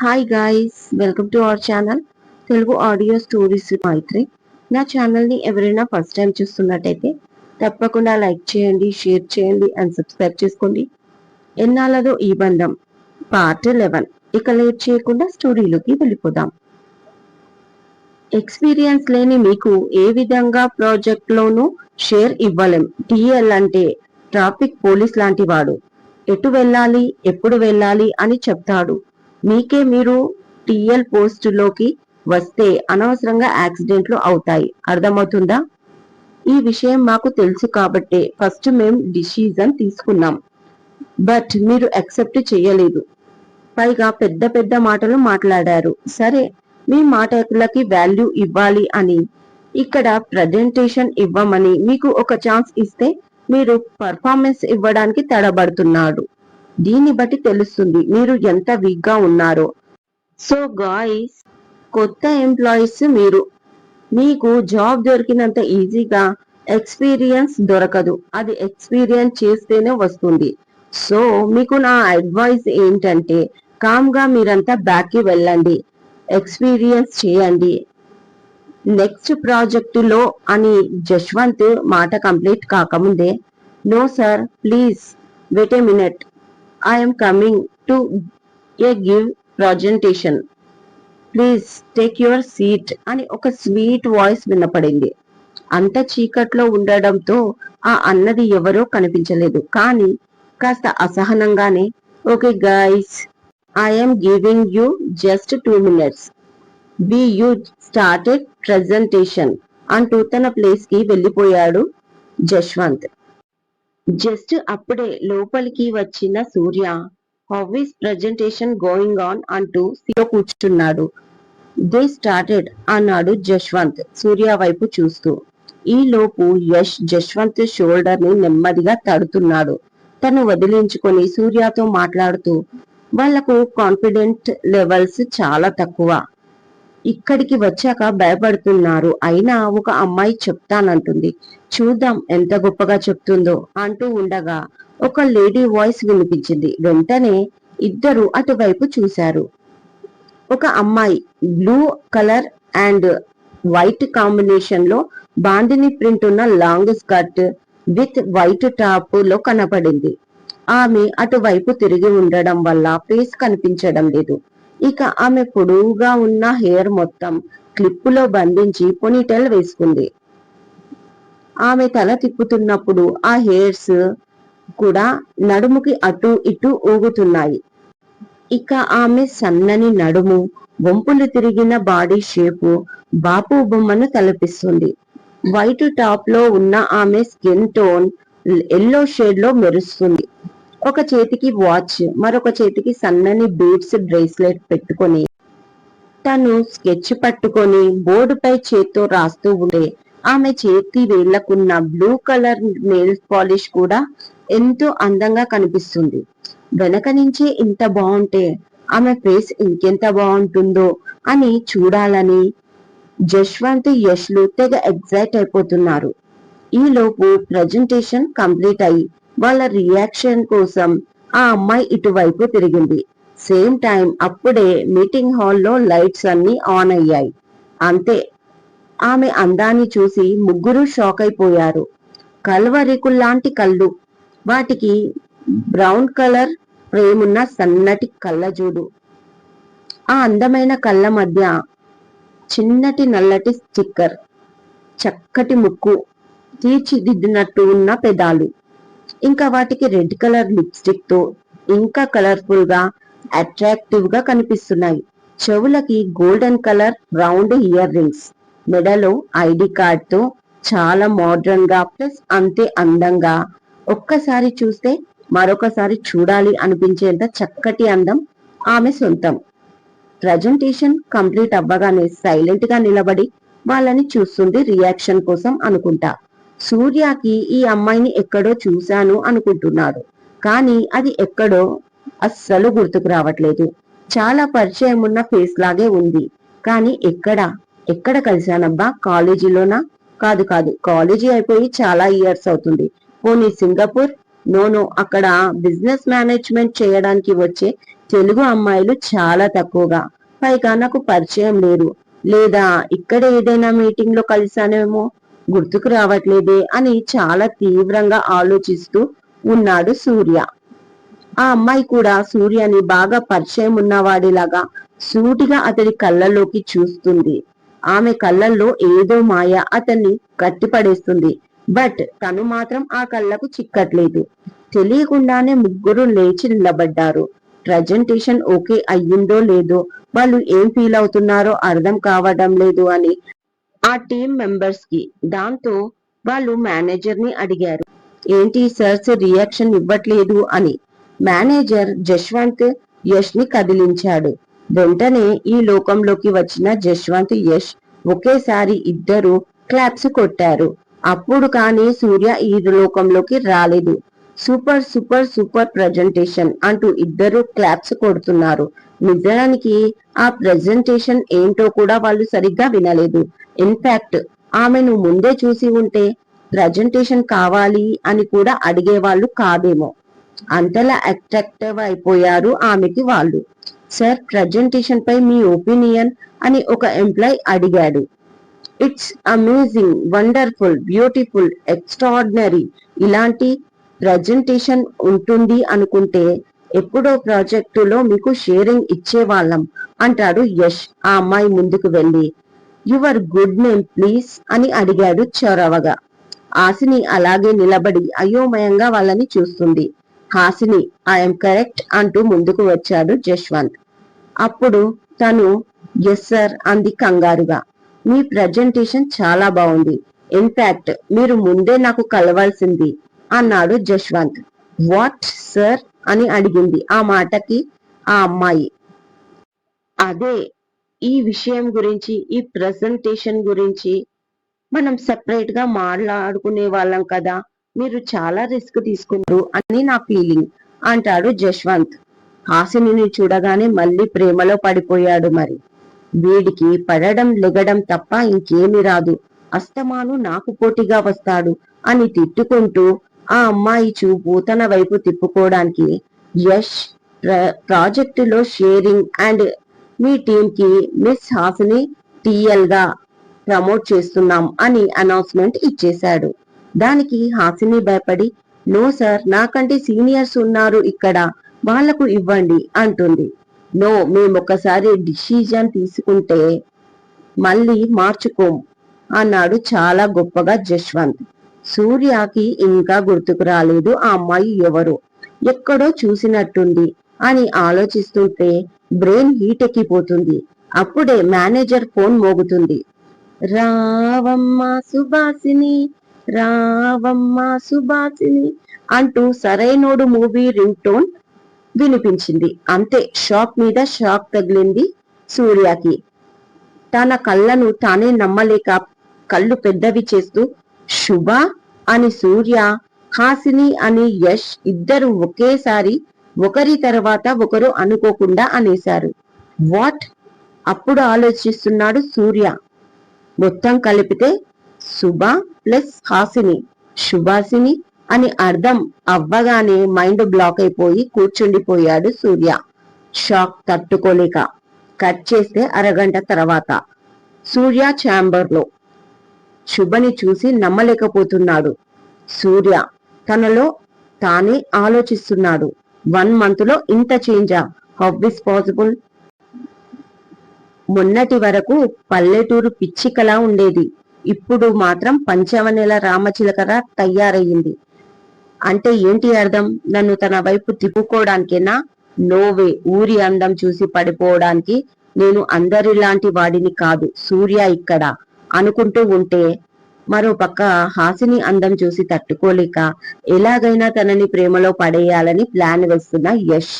Hi guys welcome to our channel Telugu audio stories Maitri నా ఛానల్ని ఎవరైనా first time చూస్తున్నట్టయితే తప్పకుండా లైక్ చేయండి షేర్ చేయండి అండ్ సబ్స్క్రైబ్ చేసుకోండి. ఎన్నాళ్ళదో ఈ బంధం? పార్ట్ లెవెన్ ఇక లేట్ చేయకుండా స్టోరీలోకి వెళ్ళిపోదాం. ఎక్స్పీరియన్స్ లేని మీకు ఏ విధంగా ప్రాజెక్ట్లోనూ షేర్ ఇవ్వలేం. టిఎల్ అంటే ట్రాఫిక్ పోలీస్ లాంటి వాడు. ఎటు వెళ్ళాలి ఎప్పుడు వెళ్ళాలి అని చెప్తాడు. మీకే మీరు టిఎల్ పోస్టులోకి వస్తే అనవసరంగా యాక్సిడెంట్లు అవుతాయి. అర్థమవుతుందా? ఈ విషయం మాకు తెలుసు కాబట్టే ఫస్ట్ మేము డిసిజన్ తీసుకున్నాం. బట్ మీరు అక్సెప్ట్ చేయలేదు. పైగా పెద్ద పెద్ద మాటలు మాట్లాడారు. సరే మీ మాటలకి వాల్యూ ఇవ్వాలి అని. ఇక్కడ ప్రజెంటేషన్ ఇవ్వమని మీకు ఒక ఛాన్స్ ఇస్తే మీరు పర్ఫార్మెన్స్ ఇవ్వడానికి తడబడుతున్నాడు. దీన్ని బట్టి తెలుస్తుంది మీరు ఎంత వీక్గా ఉన్నారో. సో గాయస్ కొత్త ఎంప్లాయీస్ మీరు. మీకు జాబ్ దొరికినంత ఈజీగా ఎక్స్పీరియన్స్ దొరకదు. అది ఎక్స్పీరియన్స్ చేస్తేనే వస్తుంది. సో మీకు నా అడ్వైస్ ఏంటంటే కామ్గా మీరంతా బ్యాక్కి వెళ్ళండి. ఎక్స్పీరియన్స్ చేయండి. నెక్స్ట్ ప్రాజెక్టులో అని జశ్వంత్ మాట కంప్లీట్ కాకముందే no sir please wait a minute I'm coming to a give presentation please take your seat అని ఒక స్వీట్ వాయిస్ వినపడింది. అంత చీకట్లో ఉండడంతో ఆ అన్నది ఎవరో కనిపించలేదు. కానీ కాస్త అసహనంగానే okay guys I'm giving you just two minutes be you started presentation అంటూ తన ప్లేస్కి వెళ్ళిపోయాడు జశ్వంత్. జస్ట్ అప్పుడే లోపలికి వచ్చిన Surya how's presentation going on అంటూ సీలో కూర్చున్నాడు. దే స్టార్టెడ్ అన్నాడు జశ్వంత్ సూర్య వైపు చూస్తూ. ఈ లోపు యష్ జశ్వంత్ షోల్డర్ని నెమ్మదిగా తడుతున్నాడు. తను వదిలించుకొని సూర్యతో మాట్లాడుతూ వాళ్ళకు కాన్ఫిడెంట్ లెవెల్స్ చాలా తక్కువ. ఇక్కడికి వచ్చాక భయపడుతున్నారు. అయినా ఒక అమ్మాయి చెప్తానంటుంది. చూద్దాం ఎంత గొప్పగా చెప్తుందో అంటూ ఉండగా ఒక లేడీ వాయిస్ వినిపించింది. వెంటనే ఇద్దరు అటువైపు చూశారు. ఒక అమ్మాయి బ్లూ కలర్ అండ్ వైట్ కాంబినేషన్లో బాందిని ప్రింట్ ఉన్న లాంగ్ స్కర్ట్ విత్ వైట్ టాప్లో కనపడింది. ఆమె అటువైపు తిరిగి ఉండడం వల్ల ఫేస్ కనిపించడం లేదు. ఇక ఆమె పొడవుగా ఉన్న హెయిర్ మొత్తం క్లిప్పులో బంధించి పొనీటెల్ వేసుకుంది. ఆమె తల తిప్పుతున్నప్పుడు ఆ హెయిర్స్ కూడా నడుముకి అటు ఇటు ఊగుతున్నాయి. ఇక ఆమె సన్నని నడుము వంపులు తిరిగిన బాడీ షేపు బాపు బొమ్మను తలపిస్తుంది. వైట్ టాప్లో ఉన్న ఆమె స్కిన్ టోన్ ఎల్లో షేడ్లో మెరుస్తుంది. ఒక చేతికి వాచ్ మరొక చేతికి సన్నని బీడ్స్ బ్రేస్లెట్ పెట్టుకొని తను స్కెచ్ పట్టుకొని బోర్డుపై చేత్తో రాస్తూ ఉంటే ఆమె చేతి వేళ్ళకున్న బ్లూ కలర్ నెయిల్ పాలిష్ కూడా ఎంతో అందంగా కనిపిస్తుంది. వెనక నుంచే ఇంత బాగుంటే ఆమె ఫేస్ ఇంకెంత బాగుంటుందో అని చూడాలని జశ్వంత్ యష్లు తెగ ఎగ్జైట్ అయిపోతున్నారు. ఈలోపు ప్రజెంటేషన్ కంప్లీట్ అయ్యి వాళ్ళ రియాక్షన్ కోసం ఆ అమ్మాయి ఇటువైపు తిరిగింది. సేమ్ టైం అప్పుడే మీటింగ్ హాల్లో లైట్స్ అన్ని ఆన్ అయ్యాయి. అంతే. ఆమె అందాన్ని చూసి ముగ్గురు షాక్ అయిపోయారు. కల్వరికుల్లాంటి కళ్ళు. వాటికి బ్రౌన్ కలర్ ప్రేమున్న సన్నటి కళ్ళజోడు. ఆ అందమైన కళ్ళ మధ్య చిన్నటి నల్లటి స్టిక్కర్. చక్కటి ముక్కు. తీర్చిదిద్దినట్టు ఉన్న పెదాలు. ఇంకా వాటికి రెడ్ కలర్ లిప్స్టిక్తో ఇంకా కలర్ఫుల్గా అట్రాక్టివ్గా కనిపిస్తున్నాయి. చెవులకి golden colour round earrings మెడలో ఐడి కార్డ్తో చాలా మోడ్రన్గా ప్లస్ అంతే అందంగా ఒక్కసారి చూస్తే మరొకసారి చూడాలి అనిపించేంత చక్కటి అందం ఆమె సొంతం. ప్రజెంటేషన్ కంప్లీట్ అవ్వగానే సైలెంట్గా నిలబడి వాళ్ళని చూస్తుంది రియాక్షన్ కోసం అనుకుంటా. సూర్యకి ఈ అమ్మాయిని ఎక్కడో చూశాను అనుకుంటున్నాడు. కానీ అది ఎక్కడో అస్సలు గుర్తుకు రావట్లేదు. చాలా పరిచయం ఉన్న ఫేస్ లాగే ఉంది. కానీ ఎక్కడ? ఎక్కడ కలిశానబ్బా? కాలేజీలోనా? కాదు కాదు. కాలేజీ అయిపోయి చాలా ఇయర్స్ అవుతుంది. పోనీ సింగపూర్? నోను అక్కడ బిజినెస్ మేనేజ్మెంట్ చేయడానికి వచ్చే తెలుగు అమ్మాయిలు చాలా తక్కువగా. పైగా నాకు పరిచయం లేరు లేదా ఇక్కడ ఏదైనా మీటింగ్లో కలిశానేమో? గుర్తుకు రావట్లేదే అని చాలా తీవ్రంగా ఆలోచిస్తూ ఉన్నాడు సూర్య. ఆ అమ్మాయి కూడా సూర్యని బాగా పరిచయం ఉన్నవాడిలాగా సూటిగా అతడి కళ్ళల్లోకి చూస్తుంది. ఆమె కళ్ళల్లో ఏదో మాయ అతన్ని కట్టిపడేస్తుంది. బట్ తను మాత్రం ఆ కళ్ళకు చిక్కట్లేదు. తెలియకుండానే ముగ్గురు లేచి నిలబడ్డారు. ప్రజెంటేషన్ ఓకే అయ్యిందో లేదో వాళ్ళు ఏం ఫీల్ అవుతున్నారో అర్థం కావడం లేదు అని ఆ టీం మెంబర్స్కి. దాంతో వాళ్ళు మేనేజర్ని అడిగారు. ఏంటి సర్స్ రియాక్షన్ ఇవ్వట్లేదు అని. మేనేజర్ జశ్వంత్ యష్ని కదిలించాడు. వెంటనే ఈ లోకంలోకి వచ్చిన జశ్వంత్ యష్ ఒకేసారి ఇద్దరు క్లాప్స్ కొట్టారు. అప్పుడు కానీ సూర్య ఈ లోకంలోకి రాలేదు. సూపర్ సూపర్ సూపర్ ప్రజెంటేషన్ అంటూ ఇద్దరు క్లాప్స్ కొడుతున్నారు. నిజానికి ఆ ప్రెజెంటేషన్ ఏంటో కూడా వాళ్ళు సరిగ్గా వినలేదు. ఇన్ఫాక్ట్ ఆమెను ముందే చూసి ఉంటే ప్రజెంటేషన్ కావాలి అని కూడా అడిగేవాళ్ళు కాదేమో. అంతలా అట్రాక్టివ్ అయిపోయారు ఆమెకి వాళ్ళు. సార్ ప్రజెంటేషన్ పై మీ ఒపీనియన్ అని ఒక ఎంప్లాయ్ అడిగాడు. It's amazing wonderful beautiful extraordinary ఇలాంటి ప్రజెంటేషన్ ఉంటుంది అనుకుంటే ఎప్పుడో ప్రాజెక్టులో మీకు షేరింగ్ ఇచ్చేవాళ్ళం అంటాడు యష్. ఆ అమ్మాయి ముందుకు వెళ్ళి యువర్ గుడ్ నేమ్ ప్లీజ్ అని అడిగాడు చొరవగా. హాసిని అలాగే నిలబడి అయోమయంగా వాళ్ళని చూస్తుంది. హాసిని ఐఎమ్ కరెక్ట్ అంటూ ముందుకు వచ్చాడు జశ్వంత్ అప్పుడు తను ఎస్ సార్ అంది కంగారుగా. మీ ప్రజెంటేషన్ చాలా బాగుంది. ఇన్ఫాక్ట్ మీరు ముందే నాకు కలవాల్సింది. అన్నాడు జశ్వంత్. What sir? అని అడిగింది ఆ మాటకి ఆ అమ్మాయి. అదే ఈ విషయం గురించి ఈ ప్రెజెంటేషన్ గురించి. మనం సెపరేట్గా మాట్లాడుకునే వాళ్ళం కదా మీరు చాలా రిస్క్ తీసుకున్నారు అని నా ఫీలింగ్ అంటాడు జశ్వంత్. హాసిని చూడగానే మళ్ళీ ప్రేమలో పడిపోయాడు మరి. వీడికి పడడం లెగడం తప్ప ఇంకేమి రాదు. అస్తమాను నాకు పోటీగా వస్తాడు అని తిట్టుకుంటూ ఆ అమ్మాయి చూపు తన వైపు తిప్పుకోవడానికి యష్ ప్రాజెక్టులో షేరింగ్ అండ్ మీ టీంకి మిస్ హాసిని టీఎల్గా ప్రమోట్ చేస్తున్నాం అని అనౌన్స్మెంట్ ఇచ్చేశాడు. దానికి హాసిని భయపడి నో సార్ నాకంటే సీనియర్స్ ఉన్నారు ఇక్కడ వాళ్ళకు ఇవ్వండి అంటుంది. నో మేమొకసారి డిసిజన్ తీసుకుంటే మళ్ళీ మార్చుకోం అన్నాడు చాలా గొప్పగా జశ్వంత్. సూర్యకి ఇంకా గుర్తుకు రాలేదు ఆ అమ్మాయి ఎవరు. ఎక్కడో చూసినట్టుంది అని ఆలోచిస్తుంటే బ్రెయిన్ హీట్ ఎక్కిపోతుంది అప్పుడే మేనేజర్ ఫోన్ మోగుతుంది. రావమ్మ సుభాసిని రావమ్మ సుభాసిని అంటూ సరైనోడు మూవీ రింగ్ టోన్ వినిపించింది. అంతే షాక్ మీద షాక్ తగిలింది సూర్యకి. తన కళ్ళను తానే నమ్మలేక కళ్ళు పెద్దవి చేస్తూ శుభ అని సూర్య హాసిని అని యష్ ఇద్దరు ఒకేసారి ఒకరి తర్వాత ఒకరు అనుకోకుండా అనేశారు. వాట్? అప్పుడు ఆలోచిస్తున్నాడు సూర్య. మొత్తం కలిపితే శుభ ప్లస్ హాసిని శుభాసిని అని అర్థం అవ్వగానే మైండ్ బ్లాక్ అయిపోయి కూర్చుండిపోయాడు సూర్య. షాక్ తట్టుకోలేక కట్ చేస్తే అరగంట తర్వాత. సూర్య ఛాంబర్లో శుభని చూసి నమ్మలేకపోతున్నాడు. సూర్య తనలో తానే ఆలోచిస్తున్నాడు. వన్ మంత్లో ఇంత చేంజా హౌ ఇస్ పాసిబుల్? మొన్నటి వరకు పల్లెటూరు పిచ్చికలా ఉండేది. ఇప్పుడు మాత్రం పంచవనెల రామచిలకర తయారయ్యింది. అంటే ఏంటి అర్థం? నన్ను తన వైపు తిప్పుకోవడానికేనా నోవే ఊరి అందం చూసి పడిపోవడానికి నేను అందరిలాంటి వాడిని కాదు. సూర్య ఇక్కడ. అనుకుంటూ ఉంటే మరో పక్క హాసిని అందం చూసి తట్టుకోలేక ఎలాగైనా తనని ప్రేమలో పడేయాలని ప్లాన్ వేస్తున్న యష్.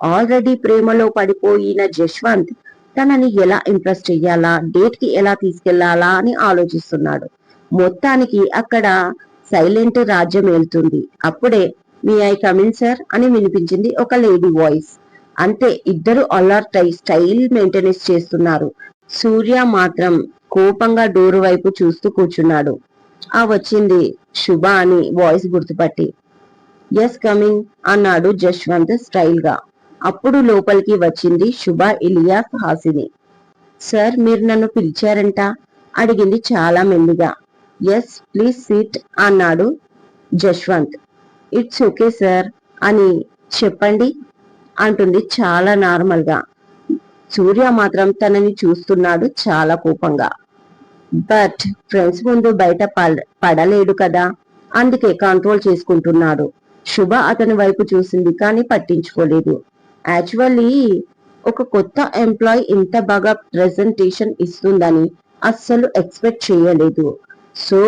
ఆల్రెడీ ప్రేమలో పడిపోయిన జశ్వంత్ తనని ఎలా ఇంప్రెస్ చెయ్యాలా డేట్కి ఎలా తీసుకెళ్ళాలా అని ఆలోచిస్తున్నాడు. మొత్తానికి అక్కడ సైలెంట్ రాజ్యం వెళ్తుంది అప్పుడే మీ ఐ కమిన్ సార్ అని వినిపించింది ఒక లేడీ వాయిస్. అంతే ఇద్దరు అలర్ట్ అయి స్టైల్ మెయింటెనెన్స్ చేస్తున్నారు. సూర్య మాత్రం కోపంగా డోరు వైపు చూస్తూ కూర్చున్నాడు. ఆ వచ్చింది శుభ అని వాయిస్ గుర్తుపట్టి. ఎస్ కమింగ్ అన్నాడు జశ్వంత్ స్టైల్గా అప్పుడు లోపలికి వచ్చింది శుభ ఇలియాస్ హాసిని. సార్ మీరు నన్ను పిలిచారంట? అడిగింది చాలా మెల్లిగా ఎస్ ప్లీజ్ సీట్ అన్నాడు జశ్వంత్. ఇట్స్ ఓకే సార్ అని చెప్పండి అంటుంది చాలా నార్మల్గా. సూర్య మాత్రం తనని చూస్తున్నాడు చాలా కోపంగా. బట్ ఫ్రెండ్స్ ముందు బయట పడ- పడలేడు కదా? అందుకే కంట్రోల్ చేసుకుంటున్నాడు. శుభ అతని వైపు చూసింది కానీ పట్టించుకోలేదు. యాక్చువల్లీ ఒక కొత్త ఎంప్లాయ్ ఇంత బాగా ప్రెజెంటేషన్ ఇస్తుందని అస్సలు ఎక్స్పెక్ట్ చేయలేదు. సో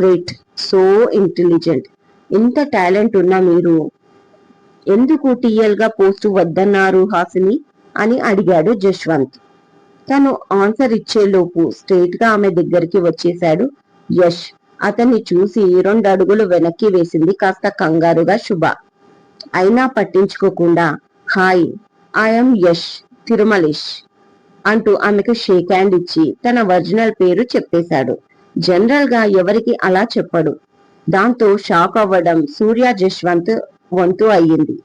గ్రేట్ సో ఇంటెలిజెంట్ ఇంత టాలెంట్ ఉన్న మీరు. ఎందుకు టీఎల్గా పోస్ట్ వద్దన్నారు హాసిని? అని అడిగాడు జశ్వంత్ తను ఆన్సర్ ఇచ్చేలోపు స్ట్రేట్గా ఆమె దగ్గరికి వచ్చేశాడు. యష్ అతన్ని చూసి రెండు అడుగులు వెనక్కి వేసింది కాస్త కంగారుగా శుభ. అయినా పట్టించుకోకుండా హాయ్ ఐఎమ్ యష్ తిరుమలేష్ అంటూ ఆమెకు షేక్ హ్యాండ్ ఇచ్చి తన ఒరిజినల్ పేరు చెప్పేశాడు. జనరల్గా ఎవరికి అలా చెప్పడు. దాంతో షాక్ అవ్వడం సూర్య జశ్వంత్ వంతు అయ్యింది.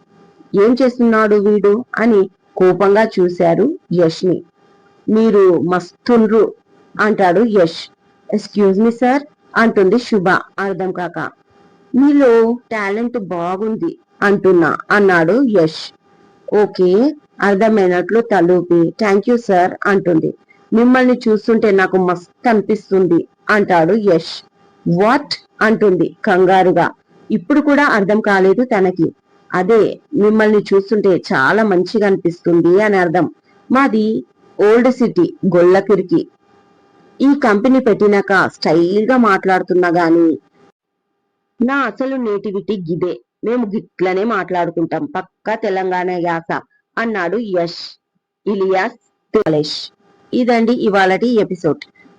ఏం చేస్తున్నాడు వీడు? అని కోపంగా చూశారు యష్ని. మీరు మస్తుండ్రు అంటాడు యష్. ఎక్స్క్యూజ్ మీ సార్ అంటుంది శుభ. అర్థం కాక. మీలో టాలెంట్ బాగుంది అంటున్నా అన్నాడు యష్. ఓకే అర్థమైనట్లు తలూపి. థ్యాంక్ యూ సార్ అంటుంది. మిమ్మల్ని చూస్తుంటే నాకు మస్త్ అనిపిస్తుంది అంటాడు యష్. వాట్ అంటుంది కంగారుగా. ఇప్పుడు కూడా అర్థం కాలేదు తనకి. అదే మిమ్మల్ని చూస్తుంటే చాలా మంచిగా అనిపిస్తుంది అని అర్థం. మాది ఓల్డ్ సిటీ గొల్లకిరికి. ఈ కంపెనీ పెట్టినాక స్టైల్గా మాట్లాడుతున్నా గాని నా అసలు నేటివిటీ గిదే. మేము గిట్లనే మాట్లాడుకుంటాం. పక్కా తెలంగాణ యాస అన్నాడు యష్ ఇలియాస్ తిమలేష్ ఇదండి ఇవాళటి ఎపిసోడ్.